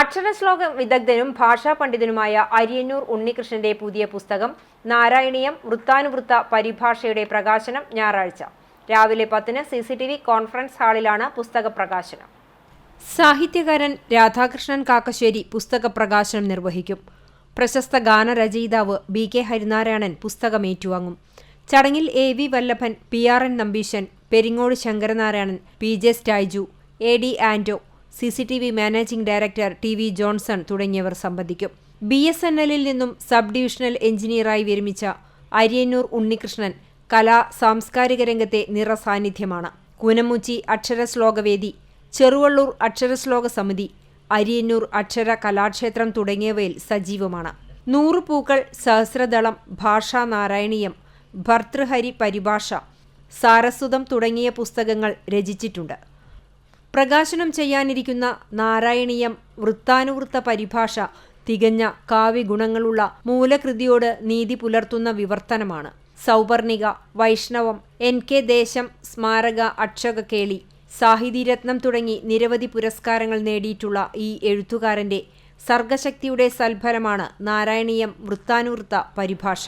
അക്ഷരശ്ലോക വിദഗ്ധനും ഭാഷാ പണ്ഡിതനുമായ അരിയന്നൂർ ഉണ്ണികൃഷ്ണന്റെ പുതിയ പുസ്തകം നാരായണീയം വൃത്താനുവൃത്ത പരിഭാഷയുടെ പ്രകാശനം ഞായറാഴ്ച. രാവിലെ പത്തിന് C C T V conference ഹാളിലാണ് പുസ്തക പ്രകാശനം. സാഹിത്യകാരൻ രാധാകൃഷ്ണൻ കാക്കശ്ശേരി പുസ്തക പ്രകാശനം നിർവഹിക്കും. പ്രശസ്ത ഗാനരചയിതാവ് ബി കെ ഹരിനാരായണൻ പുസ്തകം ഏറ്റുവാങ്ങും ചടങ്ങിൽ A V Vallabhan P R N Nambeesan Peringode Sankaranarayanan P J Styju A D Anto C C T V managing director T V Johnson തുടങ്ങിയവർ സംബന്ധിക്കും. ബി എസ് എൻ എല്ലിൽ നിന്നും സബ് ഡിവിഷണൽ എഞ്ചിനീയറായി വിരമിച്ച അരിയന്നൂർ ഉണ്ണികൃഷ്ണൻ കലാ സാംസ്കാരിക രംഗത്തെ നിറസാന്നിധ്യമാണ്. കൂനമുച്ചി അക്ഷരശ്ലോകവേദി ചെറുവള്ളൂർ അക്ഷരശ്ലോക സമിതി അരിയന്നൂർ അക്ഷര കലാക്ഷേത്രം തുടങ്ങിയവയിൽ സജീവമാണ്. നൂറ് പൂക്കൾ സഹസ്രദളം ഭാഷാ നാരായണീയം ഭർതൃഹരി പരിഭാഷ സാരസ്വതം തുടങ്ങിയ പുസ്തകങ്ങൾ രചിച്ചിട്ടുണ്ട്. പ്രകാശനം ചെയ്യാനിരിക്കുന്ന നാരായണീയം വൃത്താനുവൃത്ത പരിഭാഷ തികഞ്ഞ കാവ്യഗുണങ്ങളുള്ള മൂലകൃതിയോട് നീതി പുലർത്തുന്ന വിവർത്തനമാണ്. സൗപർണിക വൈഷ്ണവം എൻ കെ ദേശം സ്മാരക അക്ഷകകേളി സാഹിതിരത്നം തുടങ്ങി നിരവധി പുരസ്കാരങ്ങൾ നേടിയിട്ടുള്ള ഈ എഴുത്തുകാരന്റെ സർഗശക്തിയുടെ സൽഫലമാണ് നാരായണീയം വൃത്താനുവൃത്ത പരിഭാഷ.